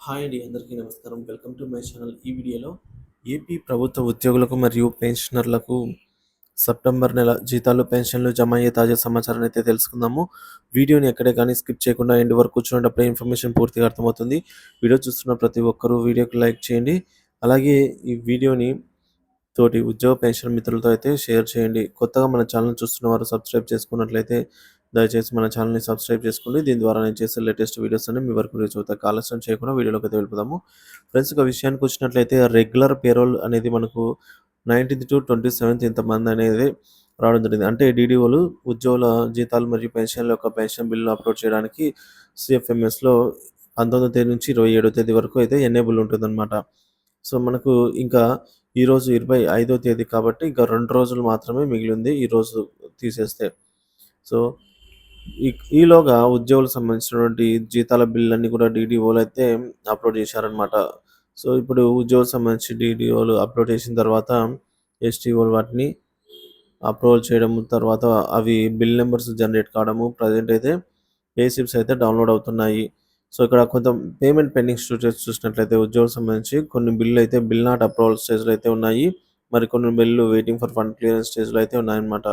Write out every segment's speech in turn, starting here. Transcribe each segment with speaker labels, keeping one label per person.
Speaker 1: Hi అండి అందరికీ నమస్కారం. Welcome to my channel. ఈ వీడియోలో ఏపీ ప్రభుత్వ ఉద్యోగులకు మరియు పెన్షనర్లకు సెప్టెంబర్ నెల జీతాలు పెన్షన్లు జమ అయ్యే తాజా సమాచారాన్ని అయితే తెలుసుకుందాము. వీడియోని ఎక్కడే కానీ స్కిప్ చేయకుండా ఎండ్ వరకు కూర్చున్నప్పుడే ఇన్ఫర్మేషన్ పూర్తిగా అర్థమవుతుంది. వీడియో చూస్తున్న ప్రతి ఒక్కరూ వీడియోకి లైక్ చేయండి. అలాగే ఈ వీడియోని తోటి ఉద్యోగ పెన్షన్ మిత్రులతో అయితే షేర్ చేయండి. కొత్తగా మన ఛానల్ చూస్తున్న వారు సబ్స్క్రైబ్ చేసుకున్నట్లయితే దయచేసి మన ఛానల్ని సబ్స్క్రైబ్ చేసుకోండి. దీని ద్వారా నేను చేసే లేటెస్ట్ వీడియోస్ అన్ని మీ వరకు రీచ్ అవుతాయి. కాలస్యం చేయకుండా వీడియోలోకి అయితే వెళ్ళిపోదాము. ఫ్రెండ్స్ ఒక విషయానికి వచ్చినట్లయితే రెగ్యులర్ పేరోల్ అనేది మనకు నైన్టీన్త్ టు ట్వంటీ సెవెంత్ ఇంతమంది అనేది రావడం జరిగింది. అంటే డీడీఓలు ఉద్యోగుల జీతాలు మరియు పెన్షన్ల యొక్క పెన్షన్ బిల్లు అప్లోడ్ చేయడానికి సిఎఫ్ఎంఎస్లో పంతొమ్మిదో తేదీ నుంచి ఇరవై ఏడో తేదీ వరకు అయితే ఎనేబుల్ ఉంటుందన్నమాట. సో మనకు ఇంకా ఈరోజు ఇరవై ఐదో తేదీ కాబట్టి ఇంకా రెండు రోజులు మాత్రమే మిగిలింది ఈరోజు తీసేస్తే. సో ఈ ఈలోగా ఉద్యోగులకు సంబంధించినటువంటి జీతాల బిల్లన్నీ కూడా డీడీఓలు అయితే అప్లోడ్ చేశారనమాట సో ఇప్పుడు ఉద్యోగులకు సంబంధించి డీడీఓలు అప్లోడ్ చేసిన తర్వాత ఎస్టీఓలు వాటిని అప్రూవల్ చేయడం తర్వాత అవి బిల్ నెంబర్స్ జనరేట్ కావడము ప్రజెంట్ అయితే పేసిప్స్ అయితే డౌన్లోడ్ అవుతున్నాయి. సో ఇక్కడ కొంత పేమెంట్ పెండింగ్ స్టేటస్ చూసినట్లయితే ఉద్యోగులకు సంబంధించి కొన్ని బిల్లు అయితే బిల్ నాట్ అప్రూవల్ స్టేజ్లో అయితే ఉన్నాయి. మరి కొన్ని bill waiting for fund clearance స్టేజ్లో అయితే ఉన్నాయన్నమాట.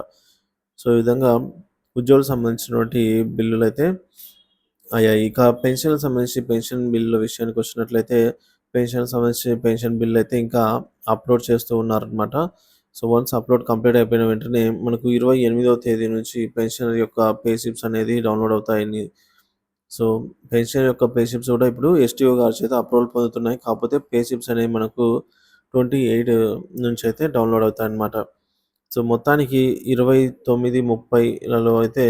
Speaker 1: సో ఈ విధంగా ఉద్యోగులకు సంబంధించినటువంటి బిల్లులు అయితే అయ్యాయి ఇక పెన్షన్కి సంబంధించి పెన్షన్ బిల్లుల విషయానికి వచ్చినట్లయితే పెన్షన్ సంబంధించి పెన్షన్ బిల్ అయితే ఇంకా అప్లోడ్ చేస్తూ ఉన్నారనమాట సో వన్స్ అప్లోడ్ కంప్లీట్ అయిపోయిన వెంటనే మనకు ఇరవై ఎనిమిదవ తేదీ నుంచి పెన్షన్ యొక్క పేషిప్స్ అనేది డౌన్లోడ్ అవుతాయని. సో పెన్షన్ యొక్క పేషిప్స్ కూడా ఇప్పుడు ఎస్టీఓ గారి చేత అప్రూవల్ పొందుతున్నాయి. కాకపోతే పేషిప్స్ అనేవి మనకు ట్వంటీ ఎయిట్ నుంచి అయితే డౌన్లోడ్ అవుతాయి అన్నమాట సో మొత్తానికి ఇరవై తొమ్మిది ముప్పైలలో అయితే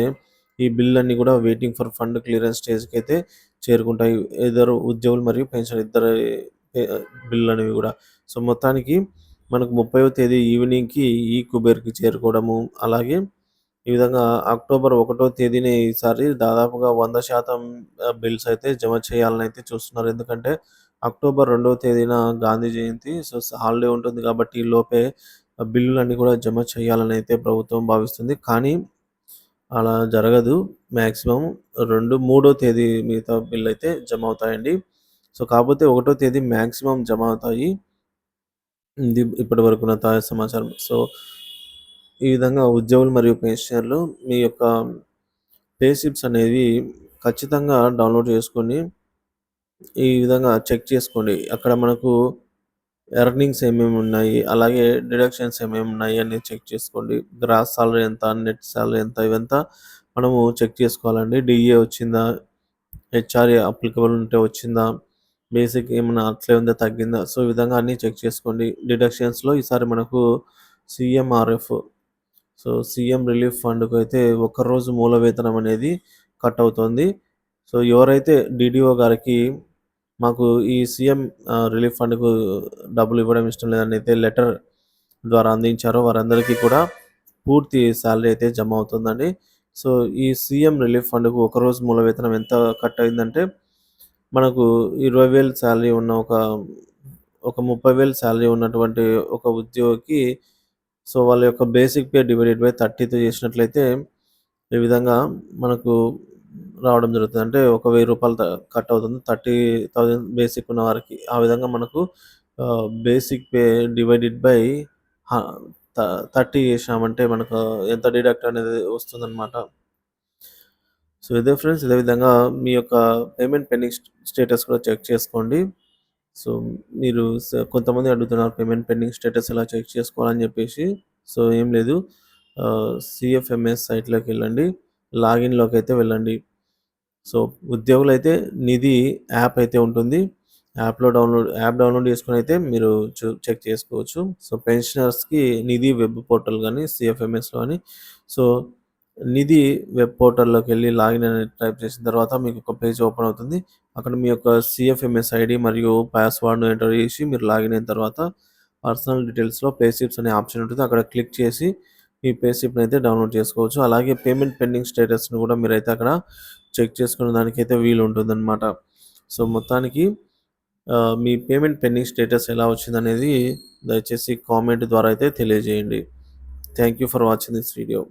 Speaker 1: ఈ బిల్ అన్నీ కూడా వెయిటింగ్ ఫర్ ఫండ్ క్లియరెన్స్ స్టేజ్కి అయితే చేరుకుంటాయి. ఇద్దరు ఉద్యోగులు మరియు పెన్షన్ ఇద్దరు బిల్లు అనేవి కూడా. సో మొత్తానికి మనకు ముప్పైవ తేదీ ఈవినింగ్కి ఈ కుబేర్కి చేరుకోవడము అలాగే ఈ విధంగా అక్టోబర్ ఒకటో తేదీని ఈసారి దాదాపుగా వంద శాతం బిల్స్ అయితే జమ చేయాలని అయితే చూస్తున్నారు. ఎందుకంటే అక్టోబర్ రెండవ తేదీన గాంధీ జయంతి సో హాలిడే ఉంటుంది కాబట్టి ఈ లోపే బిల్లులన్నీ కూడా జమ చేయాలని అయితే ప్రభుత్వం భావిస్తుంది. కానీ అలా జరగదు. మ్యాక్సిమం రెండు మూడో తేదీ మిగతా బిల్లు అయితే జమ అవుతాయండి. సో కాకపోతే ఒకటో తేదీ మ్యాక్సిమం జమ అవుతాయి. ఇది ఇప్పటి వరకు నా తాజా సమాచారం. సో ఈ విధంగా ఉద్యోగులు మరియు పెన్షనర్లు మీ యొక్క పేసిప్స్ అనేవి ఖచ్చితంగా డౌన్లోడ్ చేసుకొని ఈ విధంగా చెక్ చేసుకోండి. అక్కడ మనకు ఎర్నింగ్స్ ఏమేమి ఉన్నాయి అలాగే డిడక్షన్స్ ఏమేమి ఉన్నాయి అని చెక్ చేసుకోండి. గ్రాస్ సాలరీ ఎంత నెట్ సాలరీ ఎంత ఇవంతా మనము చెక్ చేసుకోవాలండి. డిఏ వచ్చిందా హెచ్ఆర్ఏ అప్లికబుల్ ఉంటే వచ్చిందా బేసిక్ ఏమైనా అట్లే ఉందా తగ్గిందా సో ఈ విధంగా అన్నీ చెక్ చేసుకోండి. డిడక్షన్స్లో ఈసారి మనకు సిఎంఆర్ఎఫ్ సో సీఎం రిలీఫ్ ఫండ్కు అయితే ఒక్కరోజు మూల వేతనం అనేది కట్ అవుతుంది. సో ఎవరైతే డిడిఓ గారికి మాకు ఈ సీఎం రిలీఫ్ ఫండ్కు డబ్బులు ఇవ్వడం ఇష్టం లేదని అయితే లెటర్ ద్వారా అందించారో వారందరికీ కూడా పూర్తి శాలరీ అయితే జమ అవుతుందండి. సో ఈ సీఎం రిలీఫ్ ఫండ్కు ఒకరోజు మూల వేతనం ఎంత కట్ అయిందంటే మనకు ఇరవై వేలు శాలరీ ఉన్న ఒక ఒక ముప్పై వేలు శాలరీ ఉన్నటువంటి ఒక ఉద్యోగికి సో వాళ్ళ యొక్క బేసిక్ పే డివైడెడ్ బై థర్టీతో చేసినట్లయితే ఈ విధంగా మనకు రావడం జరుగుతుంది. అంటే ఒక వెయ్యి రూపాయలు కట్ అవుతుంది. థర్టీ థౌజండ్ బేసిక్ ఉన్న వారికి. ఆ విధంగా మనకు basic pay divided by thirty చేసామంటే మనకు ఎంత డిడక్ట్ అనేది వస్తుందన్నమాట. సో ఇదే ఫ్రెండ్స్ ఇదే విధంగా మీ యొక్క పేమెంట్ పెండింగ్ స్టేటస్ కూడా చెక్ చేసుకోండి. సో మీరు కొంతమంది అడుగుతున్నారు పేమెంట్ పెండింగ్ స్టేటస్ ఎలా చెక్ చేసుకోవాలని చెప్పేసి. సో ఏం లేదు. సిఎఫ్ఎంఎస్ సైట్లోకి వెళ్ళండి. లాగిన్లోకి అయితే వెళ్ళండి. సో ఉద్యోగులు అయితే నిధి యాప్ అయితే ఉంటుంది. యాప్లో డౌన్లోడ్ యాప్ డౌన్లోడ్ చేసుకుని అయితే మీరు చెక్ చేసుకోవచ్చు. సో పెన్షనర్స్కి నిధి వెబ్ పోర్టల్ కానీ సిఎఫ్ఎంఎస్లో కానీ సో నిధి వెబ్ పోర్టల్లోకి వెళ్ళి లాగిన్ అని టైప్ చేసిన తర్వాత మీకు ఒక పేజ్ ఓపెన్ అవుతుంది. అక్కడ మీ యొక్క సిఎఫ్ఎంఎస్ ఐడి మరియు పాస్వర్డ్ను ఎంటర్ చేసి మీరు లాగిన్ అయిన తర్వాత పర్సనల్ డీటెయిల్స్లో పేసిప్స్ అనే ఆప్షన్ ఉంటుంది. అక్కడ క్లిక్ చేసి మీ పేసిప్ని అయితే డౌన్లోడ్ చేసుకోవచ్చు. అలాగే పేమెంట్ పెండింగ్ స్టేటస్ని కూడా మీరైతే అక్కడ చెక్ చేసుకునే దానికైతే వీలు ఉంటుందన్నమాట. సో మొత్తానికి మీ పేమెంట్ పెండింగ్ స్టేటస్ ఎలా వచ్చిందనేది దయచేసి కామెంట్ ద్వారా అయితే తెలియజేయండి. Thank you for watching this video.